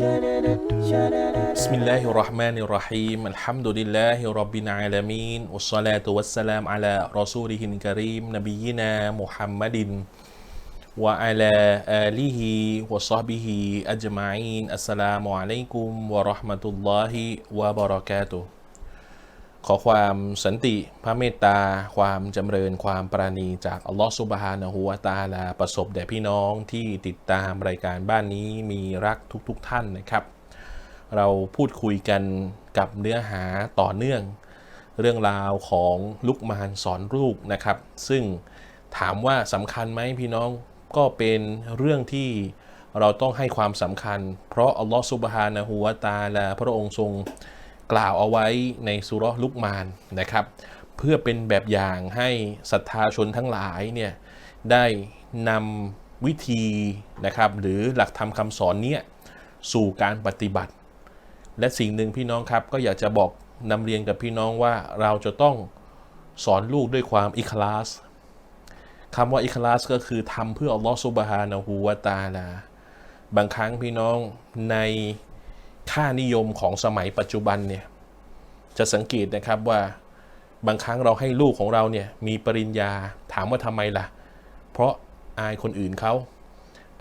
بسم الله الرحمن الرحيم. الحمد لله رب العالمين والصلاة والسلام على رسوله الكريم نبينا محمد وعلى آله وصحبه أجمعين. السلام عليكم ورحمة الله وبركاته. ขอความสันติ พระเมตตา ความจำเริญ ความปราณีจากอัลลอฮฺซุบฮานะฮูวะตาลา ประสบแด่พี่น้องที่ติดตามรายการบ้านนี้มีรักทุกๆทท่านนะครับ เราพูดคุยกันกับเนื้อหาต่อเนื่อง เรื่องราวของลุกมานสอนลูกนะครับ ซึ่งถามว่าสำคัญไหมพี่น้องก็เป็นเรื่องที่เราต้องให้ความสำคัญ เพราะอัลลอฮฺซุบฮานะฮูวะตาลา พระองค์ทรง กล่าวเอาไว้ในสุรลุกมานนะครับ เพื่อเป็นแบบอย่างให้ศรัทธาชนทั้งหลายเนี่ยได้นำวิธีนะครับหรือหลักธรรมคำสอนเนี้ยสู่การปฏิบัติ และสิ่งหนึ่งพี่น้องครับก็อยากจะบอกนำเรียนกับพี่น้องว่าเราจะต้องสอนลูกด้วยความอิคลาสคำว่าอิคลาสก็คือทำเพื่ออัลลอฮฺซุบฮานะฮูวะตาลา บางครั้งพี่น้องใน ค่านิยมของสมัยปัจจุบันเนี่ยจะสังเกตนะครับว่าบางครั้งเราให้ลูกของเราเนี่ยมีปริญญาถามว่าทำไมล่ะ เพราะอายคนอื่นเขา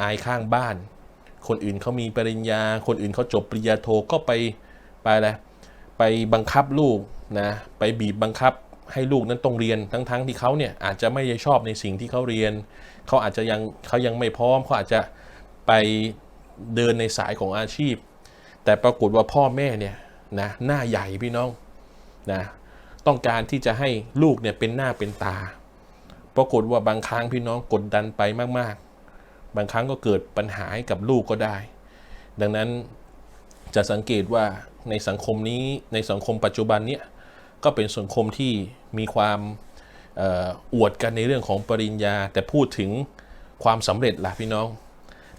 อายข้างบ้าน คนอื่นเขามีปริญญา คนอื่นเขาจบปริญญาโทก็ไปไปอะไรไปบังคับลูกนะไปบีบบังคับให้ลูกนั้นต้องเรียนทั้งๆทที่เขาเนี่ยอาจจะไม่ได้ชอบในสิ่งที่เขาเรียน เขาอาจจะยังเขายังไม่พร้อมเขาอาจจะไปเดินในสายของอาชีพ แต่ปรากฏว่าพ่อแม่เนี่ยนะหน้าใหญ่พี่น้องนะต้องการที่จะให้ลูกเนี่ยเป็นหน้าเป็นตา ปรากฏว่าบางครั้งพี่น้องกดดันไปมาก ๆ บางครั้งก็เกิดปัญหาให้กับลูกก็ได้ ดังนั้นจะสังเกตว่าในสังคมนี้ในสังคมปัจจุบันเนี่ยก็เป็นสังคมที่มีความออวดกันในเรื่องของปริญญา แต่พูดถึงความสำเร็จล่ะพี่น้อง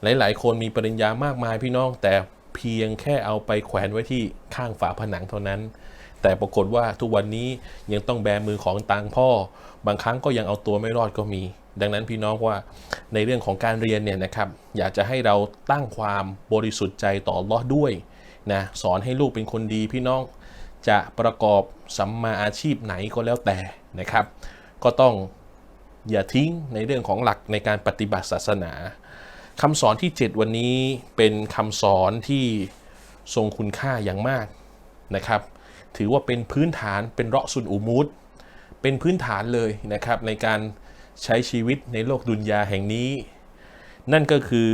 หลาย ๆ คนมีปริญญามากมายพี่น้อง แต่ เพียงแค่เอาไปแขวนไว้ที่ข้างฝาผนังเท่านั้น แต่ปรากฏว่าทุกวันนี้ยังต้องแบมือของตังพ่อ บางครั้งก็ยังเอาตัวไม่รอดก็มี ดังนั้นพี่น้องว่าในเรื่องของการเรียนเนี่ยนะครับ อยากจะให้เราตั้งความบริสุทธิ์ใจต่ออัลอฮ์ด้วยนะสอนให้ลูกเป็นคนดีพี่น้องจะประกอบสัมมาอาชีพไหนก็แล้วแต่นะครับ ก็ต้องอย่าทิ้งในเรื่องของหลักในการปฏิบัติศาสนา คำสอนที่ 7 วันนี้เป็นคำสอนที่ทรงคุณค่าอย่างมากนะครับ ถือว่าเป็นพื้นฐานเป็นเราะสุนอุมูดเป็นพื้นฐานเลยนะครับในการใช้ชีวิตในโลกดุนยาแห่งนี้ นั่นก็คือ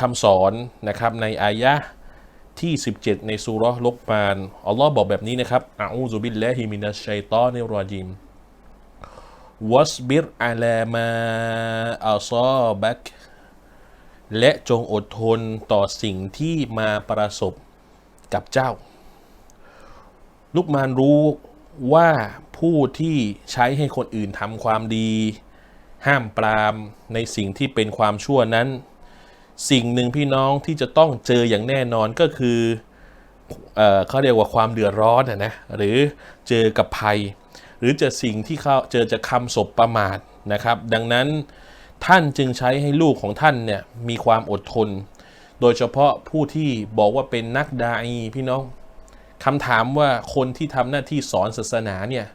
คำสอนนะครับในอายะที่ 17 ในสุราะลกมานอัลลอฮ์บอกแบบนี้นะครับอะอูซุบิลลาฮิมินัชชัยตอนรรจิมวัสบิรอะลามาอัซอบัก และจงอดทนต่อสิ่งที่มาประสบกับเจ้า ลูกมานรู้ว่าผู้ที่ใช้ให้คนอื่นทำความดี ห้ามปรามในสิ่งที่เป็นความชั่วนั้น สิ่งหนึ่งพี่น้องที่จะต้องเจออย่างแน่นอนก็คือเออเขาเรียกว่าความเดือดร้อนนะนะหรือเจอกับภัย หรือเจอสิ่งที่เขาเจอจากคำศพประมาทนะครับ ดังนั้น ท่านจึงใช้ให้ลูกของท่านเนี่ยมีความอดทน โดยเฉพาะผู้ที่บอกว่าเป็นนักดาอีพี่น้องคำถามว่าคนที่ทำหน้าที่สอนศาสนาเนี่ย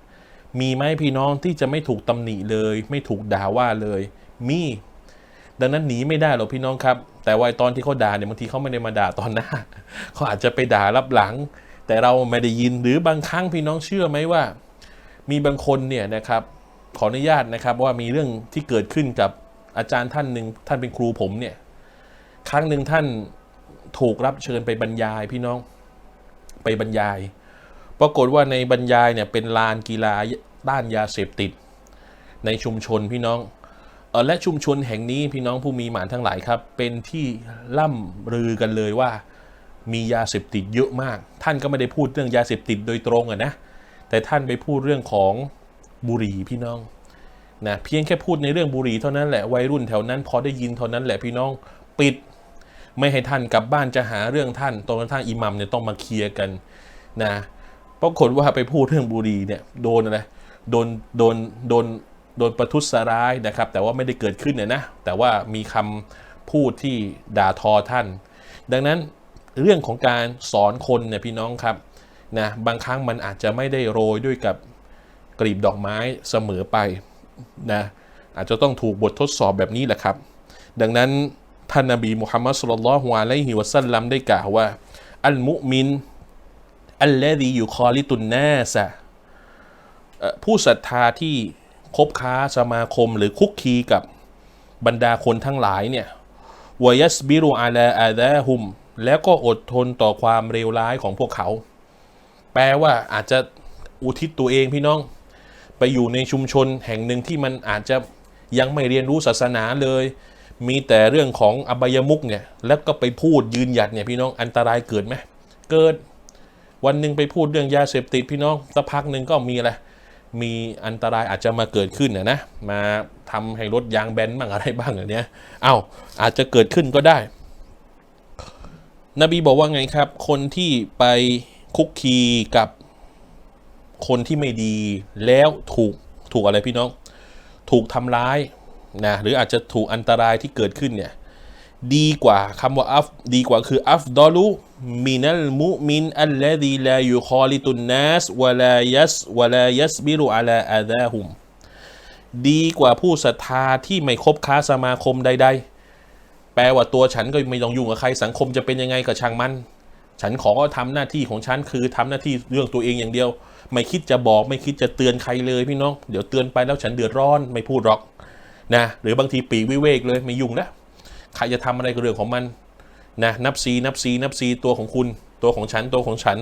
มีไหมพี่น้องที่จะไม่ถูกตำหนิเลย ไม่ถูกด่าว่าเลย มี ดังนั้นหนีไม่ได้หรอกพี่น้องครับ แต่ว่าตอนที่เขาด่าเนี่ยบางทีเขาไม่ได้มาด่าตอนหน้าเขาอาจจะไปด่ารับหลัง แต่เราไม่ได้ยินหรือบางครั้งพี่น้องเชื่อไหมว่า มีบางคนเนี่ยนะครับ ขออนุญาตนะครับว่ามีเรื่องที่เกิดขึ้นกับ อาจารย์ท่านหนึ่งท่านเป็นครูผมเนี่ย ครั้งหนึ่งท่านถูกรับเชิญไปบรรยายพี่น้องไปบรรยาย ปรากฏว่าในบรรยายเนี่ยเป็นลานกีฬาด้านยาเสพติด ในชุมชนพี่น้องเออและชุมชนแห่งนี้พี่น้องผู้มีหมานทั้งหลายครับ เป็นที่ล่ำลือกันเลยว่ามียาเสพติดเยอะมาก ท่านก็ไม่ได้พูดเรื่องยาเสพติดโดยตรงอะนะแต่ท่านไปพูดเรื่องของบุหรี่พี่น้อง นะเพียงแค่พูดในเรื่องบุหรี่เท่านั้นแหละวัยรุ่นแถวนั้น พอได้ยินเท่านั้นแหละพี่น้องปิด ไม่ให้ท่านกลับบ้านจะหาเรื่องท่านตรงนั้นท่านอิหมัมเนี่ยต้องมาเคลียร์กันนะปรากฏว่าไปพูดเรื่องบุหรี่เนี่ยโดนอะไรโดนโดนโดนโดนประทุษร้ายนะครับ แต่ว่าไม่ได้เกิดขึ้นเนี่ยนะแต่ว่ามีคำพูดที่ด่าทอท่าน ดังนั้นเรื่องของการสอนคนเนี่ยพี่น้องครับนะบางครั้งมันอาจจะไม่ได้โรยด้วยกับกลีบดอกไม้เสมอไป นะอาจจะต้องถูกบททดสอบแบบนี้แหละครับ ดังนั้นท่านนบีมุฮัมมัดสุลลัลฮุอะลัยฮิวะสัลลัมได้กล่าวว่า อัลมุมิน อัลเลดีอยู่คอลิตุนนาสะผู้ศรัทธาที่คบค้าสมาคมหรือคุกคีกับบรรดาคนทั้งหลายเนี่ยวยัสบิรุอาลาอาดาฮุม แล้วก็อดทนต่อความเลวร้ายของพวกเขา แปลว่าอาจจะอุทิศตัวเองพี่น้อง ไปอยู่ในชุมชนแห่งหนึ่งที่มันอาจจะยังไม่เรียนรู้ศาสนาเลย มีแต่เรื่องของอบายมุกเนี่ยแล้วก็ไปพูดยืนหยัดเนี่ยพี่น้องอันตรายเกิดไหมเกิดวันหนึ่งไปพูดเรื่องยาเสพติดพี่น้องสักพักหนึ่งก็มีอะไรมีอันตรายอาจจะมาเกิดขึ้นนะนะมาทำให้รถยางแบนบ้างอะไรบ้างอย่างเนี้ยเอ้าอาจจะเกิดขึ้นก็ได้ นบีบอกว่าไงครับ คนที่ไปคุกคีกับ คนที่ไม่ดีแล้วถูกถูกอะไรพี่น้อง ถูกทำร้ายนะหรืออาจจะถูกอันตรายที่เกิดขึ้นเนี่ยดีกว่าคำว่าอัฟดีกว่าคืออัฟดอลูมินัลมุมินอัลลดีลายุคอลิตุนนัสวะลายัสวะลายัสบิรุอาลาอาดาฮุมดีกว่าผู้ศรัทธาที่ไม่คบค้าสมาคมใด ๆ แปลว่าตัวฉันก็ไม่ต้องยุ่งกับใครสังคมจะเป็นยังไงกับช่างมัน ฉันขอทำหน้าที่ของฉันคือทำหน้าที่เรื่องตัวเองอย่างเดียว ไม่คิดจะบอกไม่คิดจะเตือนใครเลยพี่น้อง เดี๋ยวเตือนไปแล้วฉันเดือดร้อนไม่พูดหรอกนะหรือบางทีปีวิเวกเลยไม่ยุ่งแล้วใครจะทำอะไรก็เรื่องของมันนะนับซีนับซีนับซีตัวของคุณตัวของฉันตัวของฉัน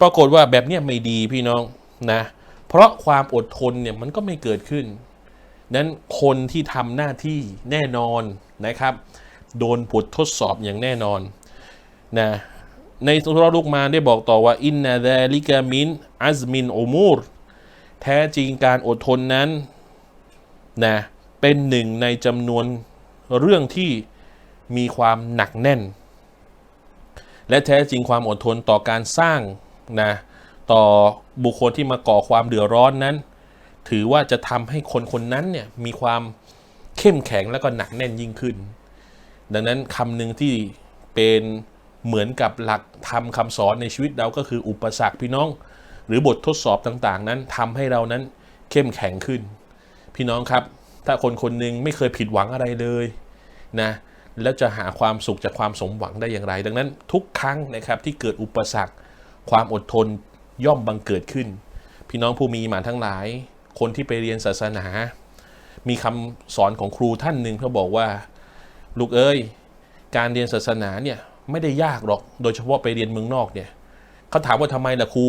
ปรากฏว่าแบบนี้ไม่ดีพี่น้องนะเพราะความอดทนเนี่ยมันก็ไม่เกิดขึ้น นั้นคนที่ทำหน้าที่แน่นอนนะครับ โดนบททดสอบอย่างแน่นอน นะในสุรลูกมาได้บอกต่อว่าอินนาดลิกามินอัซมินอุมูรแท้จริงการอดทนนั้นนะเป็นหนึ่งในจำนวนเรื่องที่มีความหนักแน่น และแท้จริงความอดทนต่อการสร้างนะต่อบุคคลที่มาก่อความเดือดร้อนนั้น ถือว่าจะทำให้คนคนนั้นเนี่ยมีความเข้มแข็งและก็หนักแน่นยิ่งขึ้น ดังนั้นคำหนึ่งที่เป็น เหมือนกับหลักทำคำสอนในชีวิตเราก็คืออุปสรรคพี่น้อง หรือบททดสอบต่างๆ นั้นทำให้เรานั้นเข้มแข็งขึ้น พี่น้องครับ ถ้าคนคนหนึ่งไม่เคยผิดหวังอะไรเลยนะแล้วจะหาความสุขจากความสมหวังได้อย่างไร ดังนั้นทุกครั้งนะครับที่เกิดอุปสรรค ความอดทนย่อมบังเกิดขึ้น พี่น้องผู้มีหมานทั้งหลาย คนที่ไปเรียนศาสนา มีคำสอนของครูท่านหนึ่งเขาบอกว่า ลูกเอ้ย การเรียนศาสนาเนี่ย ไม่ได้ยากหรอก โดยเฉพาะไปเรียนเมืองนอกเนี่ยเขาถามว่าทำไมล่ะครู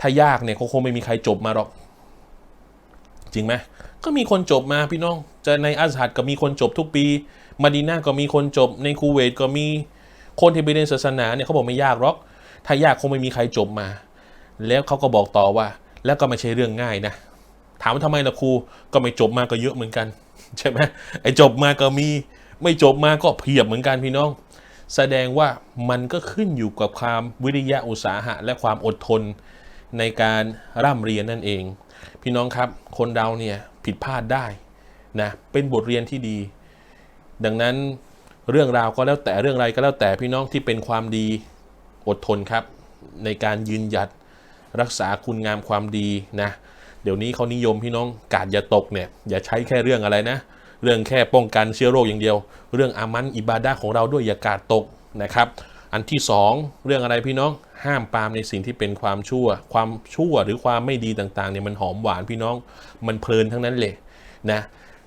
ถ้ายากเนี่ยเขาคงไม่มีใครจบมาหรอก จริงไหมก็มีคนจบมาพี่น้อง จะในอัสฮัดก็มีคนจบทุกปี มาดีนาก็มีคนจบ ในคูเวตก็มี คนที่ไปเรียนศาสนาเนี่ยเขาบอกไม่ยากหรอก ถ้ายากคงไม่มีใครจบมา แล้วเขาก็บอกต่อว่า แล้วก็ไม่ใช่เรื่องง่ายนะ ถามว่าทำไมล่ะครู ก็ไม่จบมาก็เยอะเหมือนกัน ใช่ไหมไอ้จบมาก็มี ไม่จบมาก็เพียบเหมือนกันพี่น้อง แสดงว่ามันก็ขึ้นอยู่กับความวิริยะอุตสาหะ และความอดทนในการร่ำเรียนนั่นเอง พี่น้องครับคนเราเนี่ยผิดพลาดได้นะเป็นบทเรียนที่ดี ดังนั้นเรื่องราวก็แล้วแต่เรื่องอะไรก็แล้วแต่พี่น้องที่เป็นความดีอดทนครับ ในการยืนหยัดรักษาคุณงามความดีนะเดี๋ยวนี้เขานิยมพี่น้องกาดอย่าตกเนี่ยอย่าใช้แค่เรื่องอะไรนะ เรื่องแค่ป้องกันเชื้อโรคอย่างเดียว เรื่องอามันอิบาดะของเราด้วยอย่ากาดตกนะครับ อันที่สองเรื่องอะไรพี่น้องห้ามปามในสิ่งที่เป็นความชั่ว ความชั่วหรือความไม่ดีต่างๆเนี่ยมันหอมหวานพี่น้องมันเพลินทั้งนั้นเลยนะ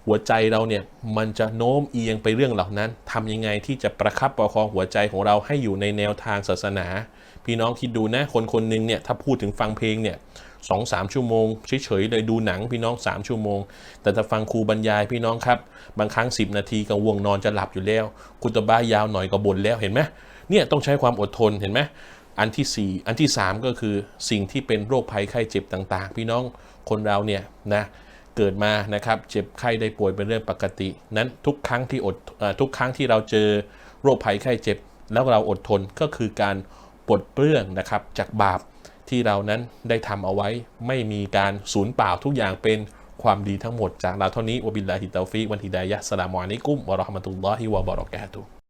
หัวใจเราเนี่ยมันจะโน้มเอียงไปเรื่องเหล่านั้นทำยังไงที่จะประคับประคองหัวใจของเราให้อยู่ในแนวทางศาสนา พี่น้องคิดดูนะคนคนหนึ่งเนี่ยถ้าพูดถึงฟังเพลงเนี่ย สองสามชั่วโมงเฉยๆเลยดูหนังพี่น้อง 3 ชั่วโมง แต่ถ้าฟังครูบรรยายพี่น้องครับ บางครั้ง 10 นาทีก็ง่วงนอนจะหลับอยู่แล้ว คุณตบ้ายาวหน่อยก็บ่นแล้วเห็นไหมเนี่ยต้องใช้ความอดทนเห็นไหมอันที่ 4 อันที่ 3 ก็คือสิ่งที่เป็นโรคภัยไข้เจ็บต่างๆ พี่น้องคนเราเนี่ยนะเกิดมานะครับเจ็บไข้ได้ป่วยเป็นเรื่องปกติ นั้นทุกครั้งที่อดอทุกครั้งที่เราเจอโรคภัยไข้เจ็บ แล้วเราอดทนก็คือการปลดเปลื้องนะครับจากบาป ที่เรานั้นได้ทำเอาไว้ไม่มีการสูญเปล่าทุกอย่างเป็นความดีทั้งหมดจากเราเท่านี้วบิลลาฮิตาฟิกวันฮิดายะสลามอานิกุมวะราะห์มะตุลลอฮิวะบะเราะกาตุ